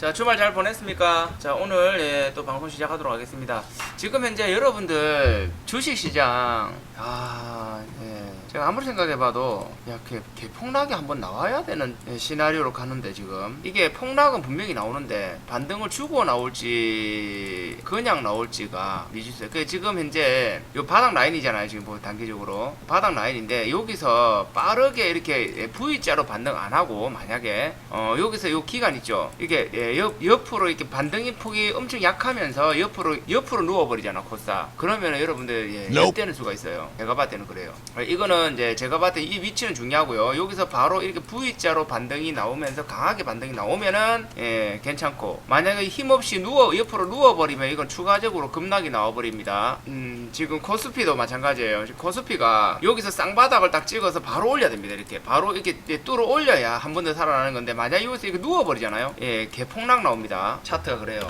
자 주말 잘 보냈습니까? 자 오늘 예, 또 방송 시작하도록 하겠습니다. 지금 현재 여러분들 주식 시장 아 예. 제가 아무리 생각해봐도 야 개, 개폭락이 한번 나와야 되는 예, 시나리오로 가는데 지금 이게 폭락은 분명히 나오는데 반등을 주고 나올지 그냥 나올지가 미지수예요. 그 지금 현재 요 바닥 라인이잖아요. 지금 뭐 단기적으로 바닥 라인인데 여기서 빠르게 이렇게 예, V자로 반등 안 하고 만약에 어 여기서 요 기간 있죠. 이게 예, 옆, 옆으로 이렇게 반등의 폭이 엄청 약하면서 옆으로 옆으로 누워버리잖아 코사. 그러면 여러분들 예. 엿되는 수가 있어요. 제가 봤을 때는 그래요. 어, 이거는 이제 제가 봤을 때 이 위치는 중요하고요. 여기서 바로 이렇게 V자로 반등이 나오면서 강하게 반등이 나오면은 예, 괜찮고 만약에 힘없이 누워 옆으로 누워버리면 이건 추가적으로 급락이 나와버립니다. 음, 지금 코스피도 마찬가지예요. 코스피가 여기서 쌍바닥을 딱 찍어서 바로 올려야 됩니다. 이렇게 바로 이렇게 예, 뚫어 올려야 한 번 더 살아나는 건데 만약 여기서 이거 누워버리잖아요. 예, 개폭락 나옵니다. 차트가 그래요.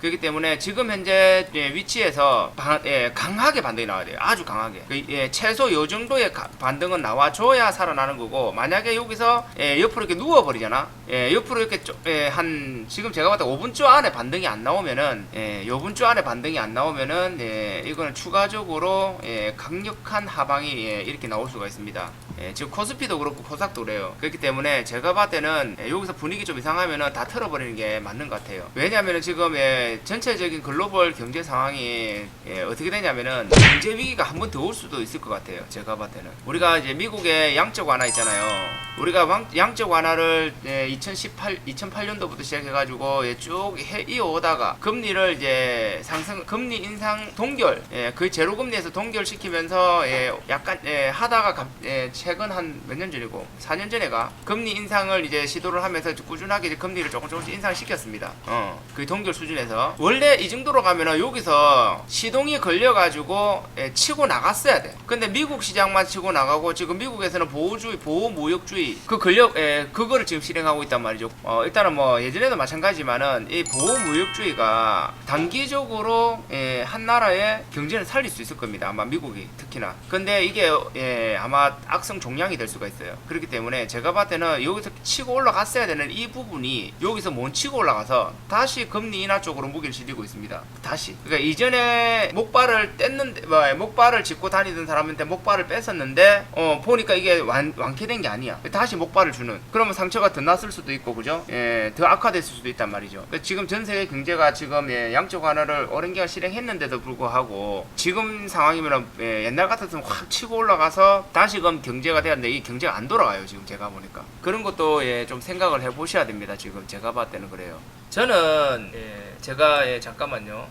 그렇기 때문에 지금 현재 예, 위치에서 바- 예, 강하게 반등이 나와야 돼요. 아주 강하게. 그, 예, 최소 요 정도의 가- 반등은 나와줘야 살아나는 거고 만약에 여기서 예, 옆으로 이렇게 누워버리잖아. 예, 옆으로 이렇게 쪼- 예, 한 지금 제가 봤을 때 5분주 안에 반등이 안 나오면은 예, 5분주 안에 반등이 안 나오면은 예, 이거는 추가적으로 예, 강력한 하방이 예, 이렇게 나올 수가 있습니다. 예, 지금 코스피도 그렇고 코삭도 그래요. 그렇기 때문에 제가 봤을 때는 예, 여기서 분위기 좀 이상하면은 다 틀어버리는 게 맞는 것 같아요. 왜냐하면은 지금 예, 전체적인 글로벌 경제 상황이 예, 어떻게 되냐면은 경제 위기가 한 번 더 올 수도 있을 것 같아요. 제가 봤을 때는 우리가 이제 미국의 양적 완화 있잖아요. 우리가 왕- 양적 완화를 예, 2018 2008년도부터 시작해가지고 예, 쭉 해, 이어오다가 금리를 이제 상승 금리 인상 동결 예, 그 제로 금리에서 동결시키면서 예, 약간 예, 하다가 갑- 예, 최근 한 몇 년 전이고 4년 전에가 금리 인상을 이제 시도를 하면서 꾸준하게 이제 금리를 조금 조금씩 인상시켰습니다. 어, 그 동결 수준에서 원래 이 정도로 가면은 여기서 시동이 걸려가지고 예, 치고 나갔어야 돼. 근데 미국 시장만 치고 나가고 지금 미국에서는 보호주의, 보호무역주의 그 권력, 예, 그거를 지금 실행하고 있단 말이죠. 어, 일단은 뭐 예전에도 마찬가지지만은 이 보호무역주의가 단기적으로 예, 한 나라의 경제를 살릴 수 있을 겁니다. 아마 미국이 특히나. 근데 이게 예, 아마 악성 종양이 될 수가 있어요. 그렇기 때문에 제가 봤을 때는 여기서 치고 올라갔어야 되는 이 부분이 여기서 못 치고 올라가서 다시 금리 인하 쪽으로 무게를 실리고 있습니다. 다시. 그러니까 이전에 목발을 뗐는데 뭐, 목발을 짚고 다니던 사람한테 목발을 뺐었는데 어 보니까 이게 완, 완쾌된 게 아니야. 다시 목발을 주는. 그러면 상처가 더 났을 수도 있고 그죠? 예, 더 악화됐을 수도 있단 말이죠. 그러니까 지금 전 세계 경제가 지금 예, 양적 완화를 오랜 기간 실행했는데도 불구하고 지금 상황이면 예, 옛날 같았으면 확 치고 올라가서 다시금 경제 가 돼야 되는데 이 경제가 안 돌아가요 지금 제가 보니까 그런 것도 예, 좀 생각을 해보셔야 됩니다 지금 제가 봤을 때는 그래요 저는 예, 제가 예, 잠깐만요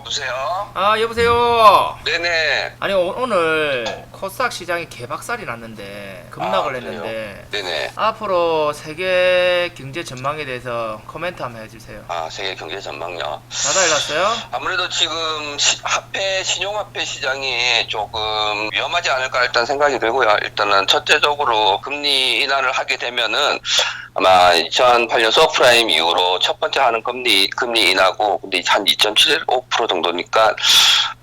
여보세요? 아 여보세요 네네. 아니 오, 오늘 코스닥 시장이 개박살이 났는데 급락을 아, 했는데 네네. 앞으로 세계 경제 전망에 대해서 코멘트 한번 해주세요 아, 세계 경제 전망요. 다 달랐어요? 아무래도 지금 시- 화폐, 신용화폐 시장이 조금 위험하지 않을까 일단 생각이 들고요. 일단은 첫째적으로 금리 인하를 하게 되면은 아마 2008년 서프라임 이후로 첫 번째 하는 금리, 금리 인하고 근데 한 2.75% 정도니까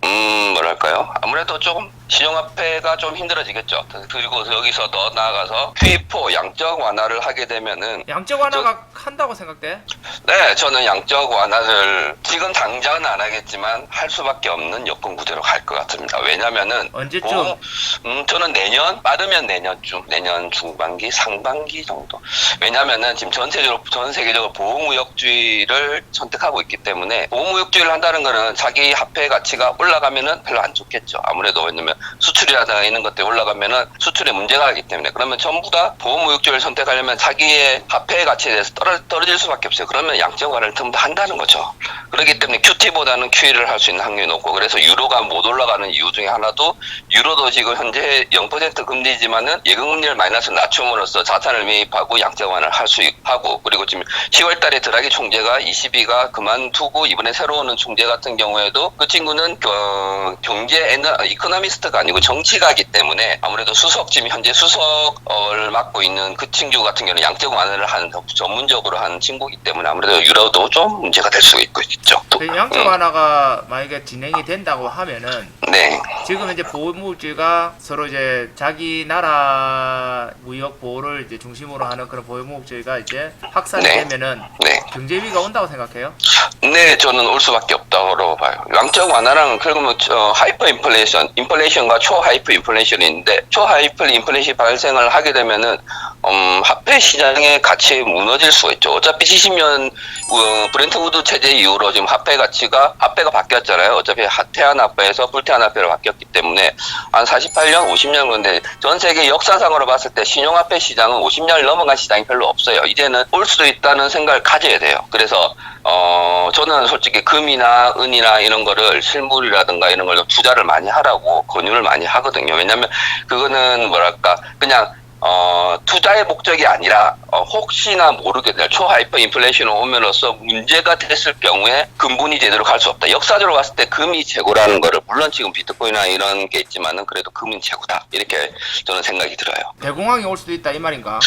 음, 뭐랄까요. 아무래도 조금 신용화폐가 좀 힘들어지겠죠. 그리고 여기서 더 나아가서 Q4 양적 완화를 하게 되면은 양적 완화가 한다고 생각돼? 네, 저는 양적 완화를 지금 당장은 안 하겠지만 할 수밖에 없는 여건 구제로 갈 것 같습니다. 왜냐면은 언제쯤? 보험- 음, 저는 내년 빠르면 내년쯤, 내년 중반기, 상반기 정도. 왜냐면은 지금 전세적으로 전 세계적으로 보호무역주의를 선택하고 있기 때문에 보호무역주의를 한다는 거는 자기 화폐 가치가 올라가면은 별로 안 좋겠죠. 아무래도 왜냐면 수출이라든가 이런 것들이 올라가면은 수출에 문제가 가기 때문에 그러면 전부 다 보호무역주의를 선택하려면 자기의 화폐 가치에 대해서 떨어, 떨어질 수밖에 없어요. 그러면 양적 완화를 전부 다 한다는 거죠. 그렇기 때문에 QT보다는 QE를 할 수 있는 확률이 높고 그래서 유로가 못 올라가는 이유 중에 하나도 유로도 지금 현재 0% 금리지만은 예금 금리를 마이너스로 낮춤으로써 자산을 매입하고 양적 완화를 할 수 하고 그리고 지금 10월 달에 드라기 총재가 22가 그만두고 이번에 새로 오는 총재 같은 경우에도 그 친구는 그 경제 애나 이코노미스트 가 아니고 정치가기 때문에 아무래도 수석 지금 현재 수석을 맡고 있는 그 친구 같은 경우는 양적 완화를 하는 전문적으로 하는 친구이기 때문에 아무래도 유로도 좀 문제가 될 수 있고 있죠. 그 양적 완화가 만약에 진행이 된다고 하면은 네. 지금 이제 보호무역주의가 서로 이제 자기 나라 무역 보호를 이제 중심으로 하는 그런 보호무역주의가 이제 확산이 네. 되면은 네. 경제 위기가 온다고 생각해요. 네, 저는 올 수밖에 없다고 봐요. 양적 완화랑 결국은 저 하이퍼 인플레이션, 인플레이션과 초 하이퍼 인플레이션이 있는데 초 하이퍼 인플레이션이 발생을 하게 되면은 음, 화폐 시장의 가치 무너질 수가 있죠. 어차피 70년 어, 브렌트 우드 체제 이후로 지금 화폐 가치가 화폐가 바뀌었잖아요. 어차피 하- 태안 화폐에서 불태안 화폐로 바뀌었 기 때문에 한 48년, 50년 건데 전 세계 역사상으로 봤을 때 신용화폐 시장은 50년을 넘어간 시장이 별로 없어요. 이제는 올 수도 있다는 생각을 가져야 돼요. 그래서 어 저는 솔직히 금이나 은이나 이런 거를 실물이라든가 이런 걸로 투자를 많이 하라고 권유를 많이 하거든요. 왜냐하면 그거는 뭐랄까 그냥 어, 투자의 목적이 아니라 어, 혹시나 모르게 될 초하이퍼 인플레이션이 오면로써 문제가 됐을 경우에 금분이 제대로 갈 수 없다. 역사적으로 봤을 때 금이 최고라는 거를 물론 지금 비트코인이나 이런 게 있지만은 그래도 금은 최고다. 이렇게 저는 생각이 들어요. 대공황이 올 수도 있다 이 말인가?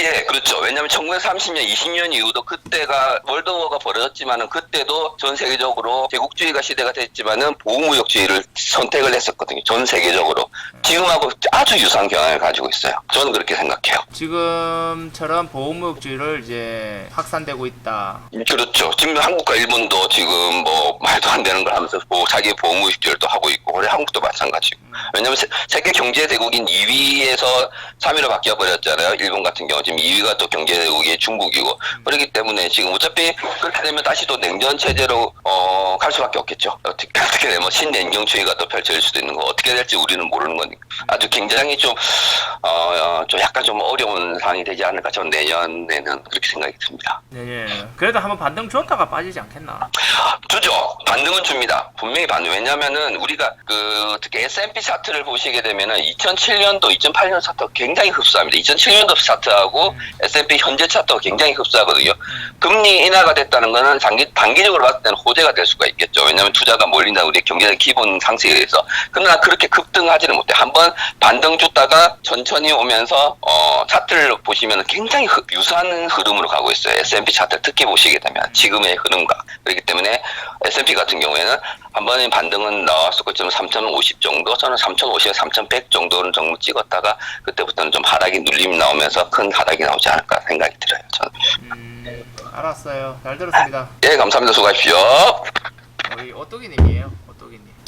예, 그렇죠. 왜냐하면 1930년, 20년 이후도 그때가 월드워가 벌어졌지만은 그때도 전 세계적으로 제국주의가 시대가 됐지만은 보호무역주의를 선택을 했었거든요. 전 세계적으로. 지금하고 아주 유사한 경향을 가지고 있어요. 저는 그렇게 생각해요. 지금처럼 보호무역주의를 이제 확산되고 있다. 그렇죠. 지금 한국과 일본도 지금 뭐 말도 안 되는 걸 하면서 뭐 자기 보호무역주의를 또 하고 있고, 그래 한국도 마찬가지고. 왜냐면 세, 세계 경제 대국인 2위에서 3위로 바뀌어 버렸잖아요. 일본 같은 경우 지금 2위가 또 경제 대국이 중국이고 그렇기 때문에 지금 어차피 그렇게 되면 다시 또 냉전 체제로 어 갈 수밖에 없겠죠. 어떻게 어떻게 되면 신냉경주의가 또 펼쳐질 수도 있는 거 어떻게 될지 우리는 모르는 거니까 아주 굉장히 좀 어, 어, 좀 약간 좀 어려운 상황이 되지 않을까 저는 내년에는 그렇게 생각이 듭니다. 네, 네. 그래도 한번 반등 줬다가 빠지지 않겠나? 주죠. 반등은 줍니다. 분명히 반등. 왜냐면은 우리가 그 특히 S&P 차트를 보시게 되면은 2007년도, 2008년 차트가 굉장히 흡사합니다. 2007년도 차트하고 S&P 현재 차트가 굉장히 흡사하거든요. 금리 인하가 됐다는 거는 단기, 단기적으로 봤을 때는 호재가 될 수가 있겠죠. 왜냐하면 투자가 몰린다 우리 경제적 기본 상식에 의해서. 그러나 그렇게 급등하지는 못해. 한번 반등 줬다가 천천히 오면 서 어, 차트를 보시면 굉장히 흐- 유사한 흐름으로 가고 있어요. S&P 차트 특히 보시게 되면 지금의 흐름과 그렇기 때문에 S&P 같은 경우에는 한 번에 반등은 나왔었고 지금 3,050 정도, 저는 3,050에서 3,100 정도는 정도 찍었다가 그때부터는 좀 하락이 눌림이 나오면서 큰 하락이 나오지 않을까 생각이 들어요. 저는. 음, 알았어요. 잘 들었습니다. 예, 감사합니다. 수고하십시오. 우리 오또기님이에요.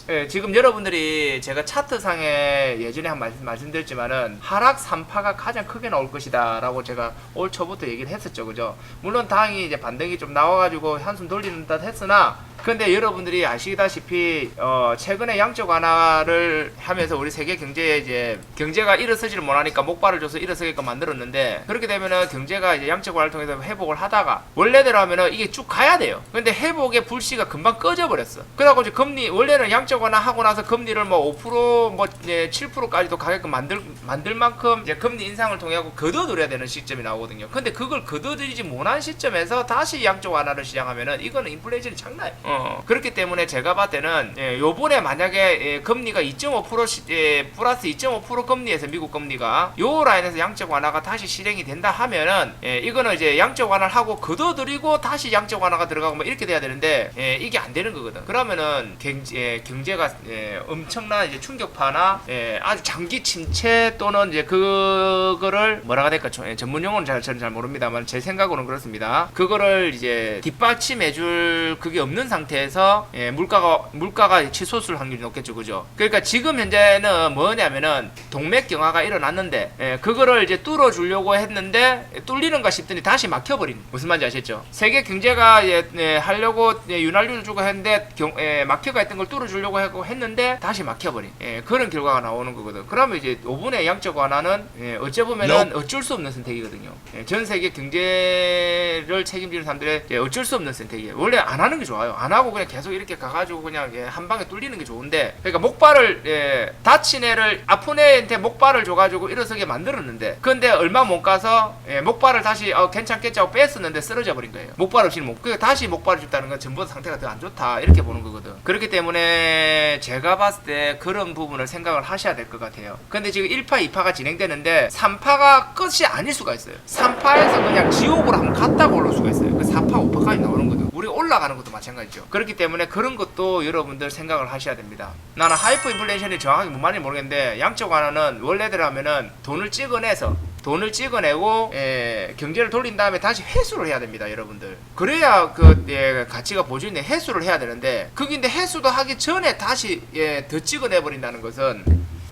예, 지금 여러분들이 제가 차트상에 예전에 한 말씀, 말씀드렸지만은 하락 3파가 가장 크게 나올 것이다 라고 제가 올 초부터 얘기를 했었죠. 그죠? 물론 다행히 이제 반등이 좀 나와가지고 한숨 돌리는 듯 했으나 근데 여러분들이 아시다시피 어, 최근에 양적 완화를 하면서 우리 세계 경제에 이제 경제가 일어서지를 못하니까 목발을 줘서 일어서게끔 만들었는데 그렇게 되면은 경제가 이제 양적 완화를 통해서 회복을 하다가 원래대로 하면은 이게 쭉 가야 돼요. 근데 회복의 불씨가 금방 꺼져 버렸어. 이제 금리 원래는 양적 완화 하고 나서 금리를 뭐 5%뭐 이제 7%까지도 가게끔 만들 만들 만큼 이제 금리 인상을 통해 갖고 걷어들여야 되는 시점이 나오거든요. 근데 그걸 걷어들이지 못한 시점에서 다시 양적 완화를 시작하면은 이거는 인플레이션이 장난. 어. 그렇기 때문에 제가 봤을 때는 예, 요번에 만약에 예, 금리가 2.5% 시, 예, 플러스 2.5% 금리에서 미국 금리가 요 라인에서 양적 완화가 다시 실행이 된다 하면은 예, 이거는 이제 양적 완화를 하고 걷어들이고 다시 양적 완화가 들어가고 뭐 이렇게 돼야 되는데 예, 이게 안 되는 거거든. 그러면은 경제, 예, 경제 가 예, 엄청난 이제 충격파나 예, 아주 장기 침체 또는 이제 그거를 뭐라가 될까 저- 예, 전문 용어는 잘 저는 잘 모릅니다만 제 생각으로는 그렇습니다. 그거를 이제 뒷받침해줄 그게 없는 상태에서 예, 물가가 물가가 치솟을 확률이 높겠죠, 그죠? 그러니까 지금 현재는 뭐냐면은 동맥 경화가 일어났는데 예, 그거를 이제 뚫어주려고 했는데 예, 뚫리는가 싶더니 다시 막혀버린 무슨 말인지 아시죠? 세계 경제가 예, 예, 하려고 예, 윤활유를 주고 했는데 경, 예, 막혀가 있던 걸 뚫어주려고 하고 했는데 다시 막혀버린 예, 그런 결과가 나오는 거거든. 그러면 이제 5분의 양적 완화는 예, 어째 보면은 어쩔 수 없는 선택이거든요. 예, 전 세계 경제를 책임지는 사람들의 예, 어쩔 수 없는 선택이에요. 원래 안 하는 게 좋아요. 안 하고 그냥 계속 이렇게 가가지고 그냥 예, 한 방에 뚫리는 게 좋은데 그러니까 목발을 예, 다친 애를 아픈 애한테 목발을 줘가지고 일어서게 만들었는데 근데 얼마 못 가서 예, 목발을 다시 어, 괜찮겠지 하고 뺐었는데 쓰러져 버린 거예요. 목발 없이는 못. 그 다시 목발을 줬다는 건 전보다 상태가 더 안 좋다 이렇게 보는 거거든. 그렇기 때문에 제가 봤을 때 그런 부분을 생각을 하셔야 될 것 같아요. 근데 지금 1파, 2파가 진행되는데 3파가 끝이 아닐 수가 있어요. 3파에서 그냥 지옥으로 한번 갔다가 올라올 수가 있어요. 그 4파, 5파까지 나오는 거든. 우리 올라가는 것도 마찬가지죠. 그렇기 때문에 그런 것도 여러분들 생각을 하셔야 됩니다. 나는 하이퍼 인플레이션이 정확하게 뭔 말인지 모르겠는데 양쪽 하나는 원래대로 하면은 돈을 찍어내서 돈을 찍어내고 예, 경제를 돌린 다음에 다시 회수를 해야 됩니다, 여러분들. 그래야 그 예, 가치가 보존돼 회수를 해야 되는데 그긴데 회수도 하기 전에 다시 예, 더 찍어내 버린다는 것은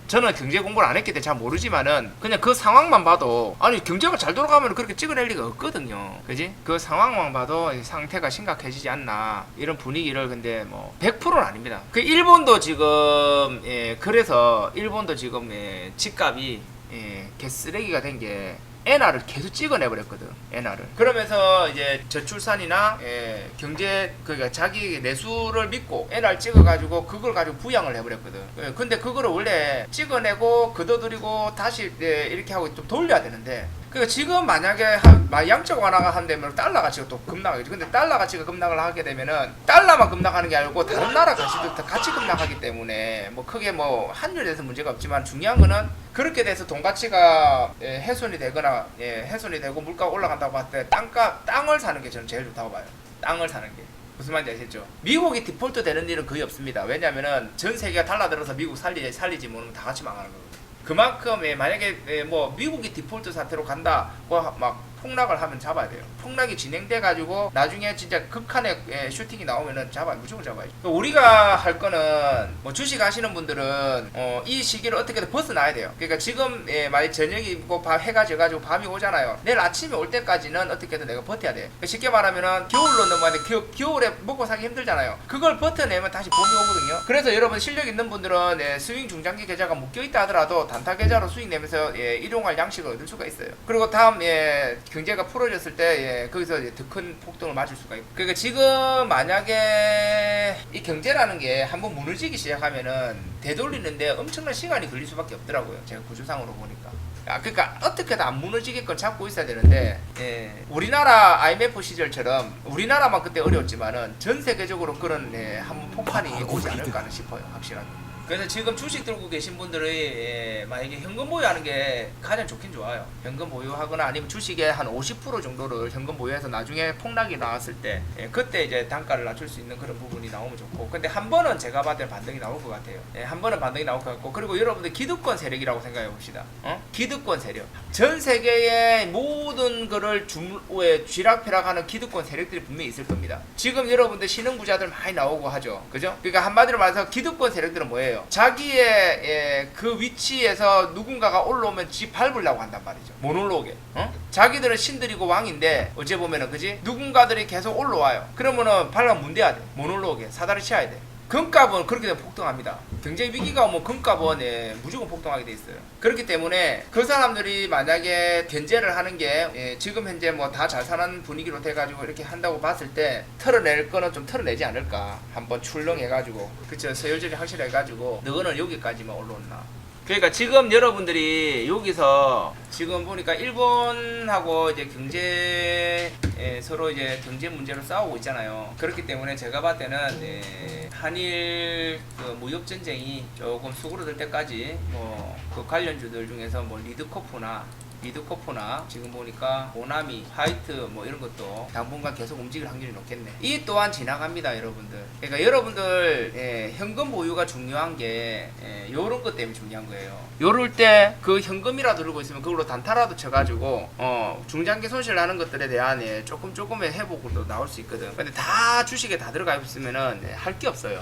저는 경제 공부를 안 했기 때문에 잘 모르지만은 그냥 그 상황만 봐도 아니 경제가 잘 돌아가면 그렇게 찍어낼 리가 없거든요. 그지? 그 상황만 봐도 이 상태가 심각해지지 않나 이런 분위기를 근데 뭐 100%는 아닙니다. 그 일본도 지금 예, 그래서 일본도 지금 예, 집값이 예, 개 쓰레기가 된게 엔화를 계속 찍어내 버렸거든 엔화를. 그러면서 이제 저출산이나 예, 경제 그러니까 자기 내수를 믿고 엔화를 찍어 가지고 그걸 가지고 부양을 해버렸거든. 예, 근데 그거를 원래 찍어내고 걷어들이고 다시 예, 이렇게 하고 좀 돌려야 되는데 그러니까 지금 만약에 양적 완화가 한다면 달러 가치가 또 급락하겠죠. 근데 달러 가치가 급락을 하게 되면은 달러만 급락하는 게 아니고 다른 나라 가치도 다 같이 급락하기 때문에 뭐 크게 뭐 환율에서 문제가 없지만 중요한 거는 그렇게 돼서 돈 가치가 예, 훼손이 되거나 예, 훼손이 되고 물가가 올라간다고 봤을 때 땅값 땅을 사는 게 저는 제일 좋다고 봐요. 땅을 사는 게. 무슨 말인지 아시죠? 미국이 디폴트 되는 일은 거의 없습니다. 왜냐면은 전 세계가 달라들어서 미국 살리, 살리지 못하면 다 같이 망하는 거거든요. 그만큼 예, 만약에 예, 뭐 미국이 디폴트 사태로 간다 뭐막 폭락을 하면 잡아야 돼요. 폭락이 진행돼 가지고 나중에 진짜 극한의 예, 슈팅이 나오면은 잡아 무조건 잡아야죠. 우리가 할 거는 뭐 주식 하시는 분들은 어, 이 시기를 어떻게든 벗어나야 돼요. 그러니까 지금 예, 만약 저녁이고 밤 해가 져가지고 밤이 오잖아요. 내일 아침에 올 때까지는 어떻게든 내가 버텨야 돼. 그러니까 쉽게 말하면은 겨울로 넘어가는데 겨, 겨울에 먹고 살기 힘들잖아요. 그걸 버텨내면 다시 봄이 오거든요. 그래서 여러분 실력 있는 분들은 예, 스윙 중장기 계좌가 묶여 있다 하더라도 단타 계좌로 수익 내면서 예, 일용할 양식을 얻을 수가 있어요. 그리고 다음 예, 경제가 풀어졌을 때 예, 거기서 더 큰 폭등을 맞을 수가 있고. 그러니까 지금 만약에 이 경제라는 게 한번 무너지기 시작하면은 되돌리는데 엄청난 시간이 걸릴 수밖에 없더라고요. 제가 구조상으로 보니까. 아, 그러니까 어떻게든 안 무너지게끔 잡고 있어야 되는데 예, 우리나라 IMF 시절처럼 우리나라만 그때 어려웠지만은 전 세계적으로 그런 예, 한번 폭발이 오지 않을까 는 싶어요 확실하게 그래서 지금 주식 들고 계신 분들이 예, 만약에 현금 보유하는 게 가장 좋긴 좋아요. 현금 보유하거나 아니면 주식의 한 50% 정도를 현금 보유해서 나중에 폭락이 나왔을 때 예, 그때 이제 단가를 낮출 수 있는 그런 부분이 나오면 좋고. 근데 한 번은 제가 봤을 때 반등이 나올 것 같아요. 예, 한 번은 반등이 나올 것 같고. 그리고 여러분들 기득권 세력이라고 생각해 봅시다. 어? 기득권 세력. 전 세계의 모든 거를 주에 쥐락펴락하는 기득권 세력들이 분명히 있을 겁니다. 지금 여러분들 신흥 부자들 많이 나오고 하죠. 그죠? 그러니까 한마디로 말해서 기득권 세력들은 뭐예요 자기의 예, 그 위치에서 누군가가 올라오면 지 밟으려고 한단 말이죠. 못 올라오게. 어? 자기들은 신들이고 왕인데 어째 보면은 그지? 누군가들이 계속 올라와요. 그러면은 발랑 문대야 돼 못 올라오게. 사다리 쳐야 돼 금값은 그렇게 되면 폭등합니다. 경제 위기가 오면 금값은 예, 무조건 폭등하게 돼 있어요. 그렇기 때문에 그 사람들이 만약에 견제를 하는 게 예, 지금 현재 뭐 다 잘 사는 분위기로 돼가지고 이렇게 한다고 봤을 때 털어낼 거는 좀 털어내지 않을까. 한번 출렁해가지고 그쵸 서열절이 확실해가지고 너는 여기까지만 올라온나. 그러니까 지금 여러분들이 여기서 지금 보니까 일본하고 이제 경제 에, 서로 이제 경제 문제로 싸우고 있잖아요. 그렇기 때문에 제가 봤을 때는 예, 한일 그 무역 전쟁이 조금 수그러들 때까지 뭐 그 관련주들 중에서 뭐 리드코프나 리드코프나 지금 보니까 오나미, 화이트 뭐 이런 것도 당분간 계속 움직일 확률이 높겠네. 이 또한 지나갑니다, 여러분들. 그러니까 여러분들 예, 현금 보유가 중요한 게 예, 요런 것 때문에 중요한 거예요. 요럴 때 그 현금이라도 들고 있으면 그걸로 단타라도 쳐가지고 어, 중장기 손실 나는 것들에 대한 예, 조금 조금의 회복으로 나올 수 있거든. 근데 다 주식에 다 들어가 있으면은 예, 할게 없어요.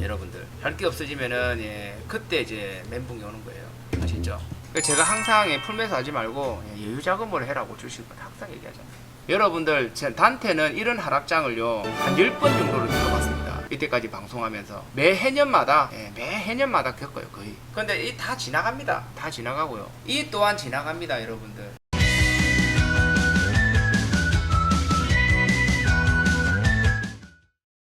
여러분들 할 게 없어지면은 예, 그때 이제 멘붕이 오는 거예요. 아시죠? 그 제가 항상 예, 풀면서 하지 말고 예, 여유 자금으로 해라고 주식은 항상 얘기하잖아요. 여러분들 제 단테는 이런 하락장을요 한 10번 정도를 겪어봤습니다. 이때까지 방송하면서 매 해년마다 예, 매 해년마다 겪어요 거의. 근데 이 다 지나갑니다. 다 지나가고요. 이 또한 지나갑니다 여러분들.